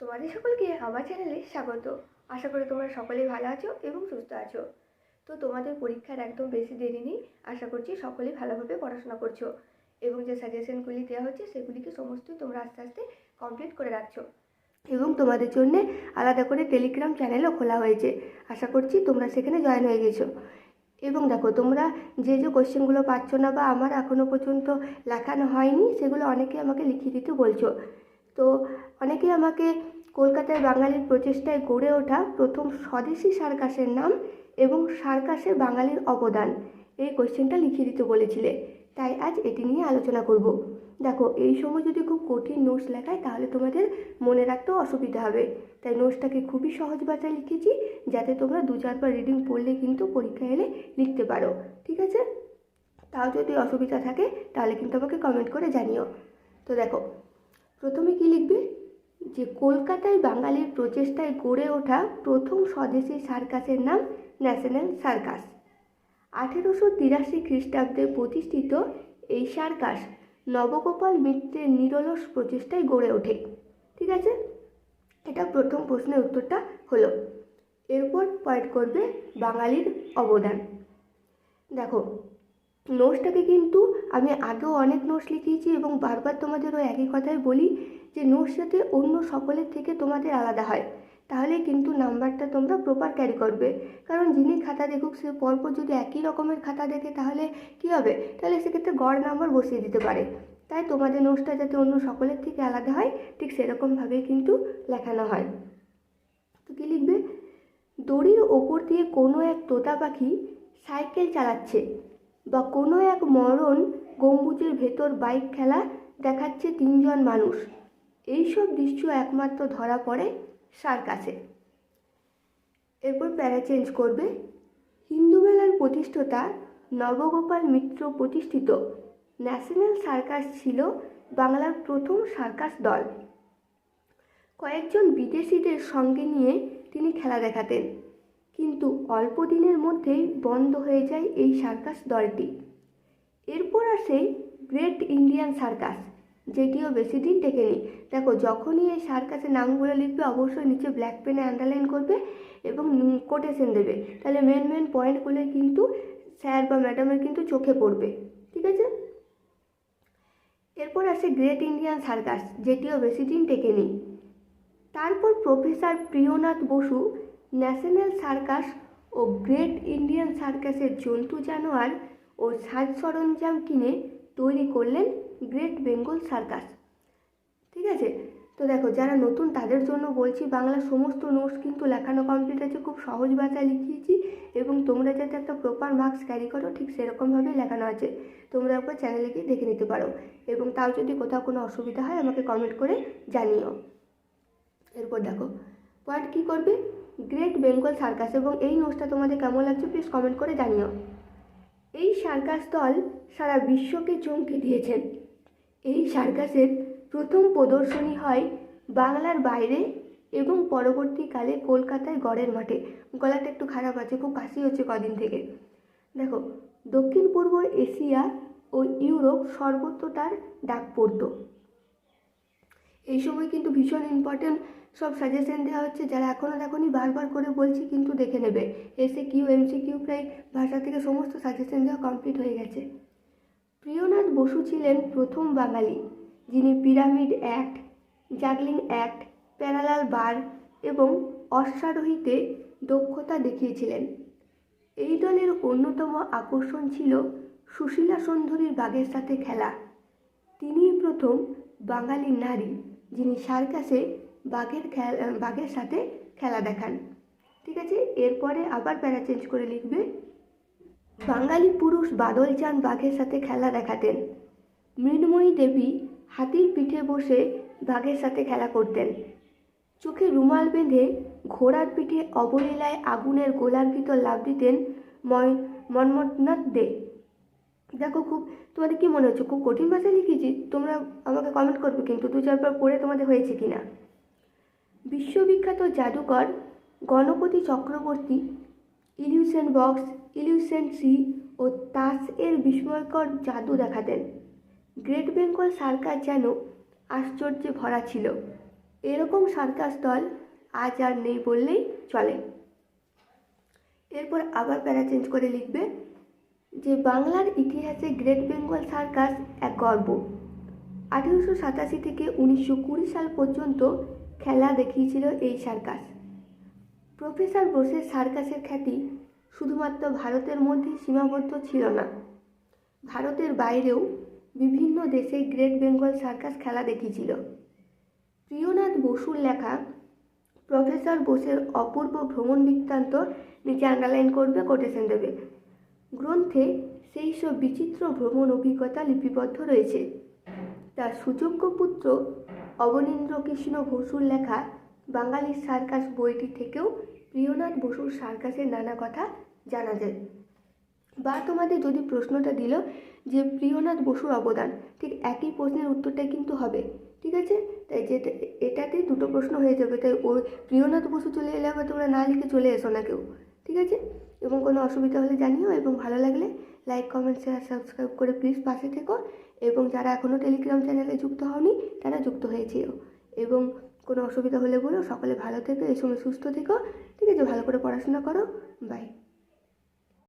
তোমাদের সকলকে আমার চ্যানেলে স্বাগত। আশা করি তোমরা সকলেই ভালো আছো এবং সুস্থ আছো। তো তোমাদের পরীক্ষার একদম বেশি দেরি নেই, আশা করছি সকলেই ভালোভাবে পড়াশোনা করছ এবং যে সাজেশনগুলি দেওয়া হচ্ছে সেগুলিকে সমস্ত তোমরা আস্তে আস্তে কমপ্লিট করে রাখছো এবং তোমাদের জন্য আলাদা করে টেলিগ্রাম চ্যানেলও খোলা হয়েছে। আশা করছি তোমরা সেখানে জয়েন হয়ে গেছো। এবং দেখো, তোমরা যে যে কোশ্চেনগুলো পাচ্ছ না বা আমার এখনও পর্যন্ত লেখানো হয়নি, সেগুলো অনেকে আমাকে লিখিয়ে দিতে বলছো। তো অনেকে আমাকে কলকাতায় বাঙালির প্রচেষ্টায় গড়ে ওঠা প্রথম স্বদেশি সার্কাসের নাম এবং সার্কাসে বাঙালির অবদান এই কোশ্চেনটা লিখিয়ে দিতে বলেছিলে। তাই আজ এটি নিয়ে আলোচনা করব। দেখো, এই সময় যদি খুব কঠিন নোটস লেখায়, তাহলে তোমাদের মনে রাখতেও অসুবিধা হবে। তাই নোটসটাকে খুবই সহজ ভাষায় লিখেছি, যাতে তোমরা দু চারবার রিডিং পড়লে কিন্তু পরীক্ষা এলে লিখতে পারো। ঠিক আছে? তাও যদি অসুবিধা থাকে, তাহলে কিন্তু আমাকে কমেন্ট করে জানিও। তো দেখো প্রথমে কি লিখবে? যে কলকাতায় বাঙালির প্রচেষ্টায় গড়ে ওঠা প্রথম স্বদেশি সার্কাসের নাম ন্যাশনাল সার্কাস। আঠেরোশো তিরাশি খ্রিস্টাব্দে প্রতিষ্ঠিত এই সার্কাস নবগোপাল মিত্রের নিরলস প্রচেষ্টায় গড়ে ওঠে। ঠিক আছে? এটা প্রথম প্রশ্নের উত্তরটা হলো। এরপর পয়েন্ট করবে বাঙালির অবদান। দেখো নোটসটাকে কিন্তু আমি আগেও অনেক নোটস লিখিয়েছি এবং বারবার তোমাদের ওই একই কথাই বলি যে নোটস যাতে অন্য সকলের থেকে তোমাদের আলাদা হয়, তাহলে কিন্তু নাম্বারটা তোমরা প্রপার ক্যারি করবে। কারণ যিনি খাতা দেখুক, সে পরপর যদি একই রকমের খাতা দেখে, তাহলে কি হবে? তাহলে সেক্ষেত্রে গড় নাম্বার বসিয়ে দিতে পারে। তাই তোমাদের নোটসটা যাতে অন্য সকলের থেকে আলাদা হয়, ঠিক সেরকমভাবে কিন্তু লেখানো হয়। তো কী লিখবে? দড়ির ওপর দিয়ে কোনো এক তোতা পাখি সাইকেল চালাচ্ছে। বা কোনো এক মরণ গম্বুজের ভেতর বাইক খেলা দেখাচ্ছে তিনজন মানুষ। এইসব দৃশ্য একমাত্র ধরা পড়ে সার্কাসে এরপর প্যারা চেঞ্জ করবে। হিন্দু মেলার প্রতিষ্ঠাতা নবগোপাল মিত্র প্রতিষ্ঠিত। ন্যাশনাল সার্কাস ছিল বাংলার প্রথম সার্কাস দল। কয়েকজন বিদেশিদের সঙ্গে নিয়ে তিনি খেলা দেখাতেন। কিন্তু অল্প দিনের মধ্যেই বন্ধ হয়ে যায় এই সার্কাস দলটি। এরপর আসে গ্রেট ইন্ডিয়ান সার্কাস, যেটিও বেশি দিন টেকেনি। দেখো, যখনই এই সার্কাসের নামগুলো লিখবে, অবশ্যই নিচে ব্ল্যাক পেনে আন্ডারলাইন করবে এবং কোটেশন দেবে। তাহলে মেন মেন পয়েন্টগুলো কিন্তু স্যার বা ম্যাডামের কিন্তু চোখে পড়বে, ঠিক আছে? এরপর আসে গ্রেট ইন্ডিয়ান সার্কাস, যেটিও বেশি দিন টেকেনি। তারপর professor Priyanath Basu national circus ও গ্রেট ইন্ডিয়ান সার্কাসের জন্তু জানোয়ার ও সাজ সরঞ্জাম কিনে তৈরি করলেন গ্রেট বেঙ্গল সার্কাস। ঠিক আছে? তো দেখো, যারা নতুন তাদের জন্য বলছি, বাংলা সমস্ত নোটস কিন্তু লেখানো কমপ্লিট আছে, খুব সহজ ভাষায় লিখিয়েছি এবং তোমরা যাতে একটা প্রপার মার্কস ক্যারি করো, ঠিক সেরকমভাবেই লেখানো আছে। তোমরা একবার চ্যানেলে গিয়ে দেখে নিতে পারো। এবং তাও যদি কোথাও কোনো অসুবিধা হয়, আমাকে কমেন্ট করে জানিও। এরপর দেখো পয়েন্ট কী করবে? গ্রেট বেঙ্গল সার্কাস এবং এই নোটসটা তোমাদের কেমন লাগছে প্লিজ কমেন্ট করে জানিও। এই সার্কাস দল সারা বিশ্বকে চমকে দিয়েছেন। এই সার্কাসের প্রথম প্রদর্শনী হয় বাংলার বাইরে এবং পরবর্তীকালে কলকাতায় গড়ের মাঠে। গলাটা একটু খারাপ আছে, খুব কাশি হচ্ছে কদিন থেকে। দেখো, দক্ষিণ পূর্ব এশিয়া ও ইউরোপ সর্বত্র তার ডাক পড়তো। এই সময় কিন্তু ভীষণ ইম্পর্টেন্ট সব সাজেশন দেওয়া হচ্ছে, যারা এখনও দেখনি বারবার করে বলছি কিন্তু দেখে নেবে। এসে কিউ এমসি কিউ প্রায় ভাষা থেকে সমস্ত সাজেশন দেওয়া কমপ্লিট হয়ে গেছে। প্রিয়নাথ বসু ছিলেন প্রথম বাঙালি, যিনি pyramid act juggling act parallel bar এবং অশ্বারোহীতে দক্ষতা দেখিয়েছিলেন। এই দলের অন্যতম আকর্ষণ ছিল সুশীলা সুন্দরীর বাঘের সাথে খেলা। তিনিই প্রথম বাঙালি নারী। যিনি সার্কাসে বাঘের খেলা বাঘের সাথে খেলা দেখান। ঠিক আছে? এরপরে আবার প্যারা চেঞ্জ করে লিখবে, বাঙালি পুরুষ বাদল চাঁদ বাঘের সাথে খেলা দেখাতেন। মৃন্ময়ী দেবী হাতির পিঠে বসে বাঘের সাথে খেলা করতেন। চোখে রুমাল বেঁধে ঘোড়ার পিঠে অবলীলায় আগুনের গোলার ভিতর লাভ দিতেন ময়, মন্মথনাথ দে। দেখো খুব, তোমাদের কি মনে হচ্ছে, খুব কঠিন ভাষায় লিখেছি? তোমরা আমাকে কমেন্ট করবে কিন্তু দু চারবার পড়ে তোমাদের হয়েছে কি না বিশ্ববিখ্যাত জাদুকর Ganapati Chakraborty illusion box illusion C ও তাস এর বিস্ময়কর জাদু দেখাতেন। গ্রেট বেঙ্গল সার্কাস যেন আশ্চর্যে ভরা ছিল। এরকম সার্কাস দল আজ আর নেই বললেই চলে। এরপর আবার প্যারা চেঞ্জ করে লিখবে যে বাংলার ইতিহাসে গ্রেট বেঙ্গল সার্কাস এক গর্ব। আঠেরোশো সাতাশি থেকে উনিশশো কুড়ি সাল পর্যন্ত খেলা দেখিয়েছিল এই সার্কাস। প্রফেসর বোসের সার্কাসের খ্যাতি শুধুমাত্র ভারতের মধ্যেই সীমাবদ্ধ ছিল না, ভারতের বাইরেও বিভিন্ন দেশে গ্রেট বেঙ্গল সার্কাস খেলা দেখিয়েছিল। প্রিয়নাথ বসুর লেখা প্রফেসর বোসের অপূর্ব ভ্রমণ বৃত্তান্ত নিচে আন্ডারলাইন করবে কোটেশন দেবে। গ্রন্থে সেই সব বিচিত্র ভ্রমণ অভিজ্ঞতা লিপিবদ্ধ রয়েছে। তার সুযোগ্য পুত্র অবনীন্দ্র কৃষ্ণ বসুর লেখা বাঙালির সার্কাস বইটি থেকেও প্রিয়নাথ বসুর সার্কাসের নানা কথা জানা যায়। বা তোমাদের যদি প্রশ্নটা দিল যে প্রিয়নাথ বসুর অবদান, ঠিক একই প্রশ্নের উত্তরটাই কিন্তু হবে, ঠিক আছে? তাই যেটা, এটাতে দুটো প্রশ্ন হয়ে যাবে, তাই ওই প্রিয়নাথ বসু চলে এলে আবার তোমরা না লিখে চলে এসো না কেউ, ঠিক আছে? এবং কোনো অসুবিধা হলে জানিও এবং ভালো লাগলে লাইক কমেন্ট শেয়ার সাবস্ক্রাইব করে প্লিজ পাশে থেকো। এবং যারা এখনও টেলিগ্রাম চ্যানেলে যুক্ত হওনি, তারা যুক্ত হয়েছেও। এবং কোনো অসুবিধা হলে বলো, সকলে ভালো থেকো এই সময় সুস্থ থেকো। ঠিক আছে, ভালো করে পড়াশোনা করো। বাই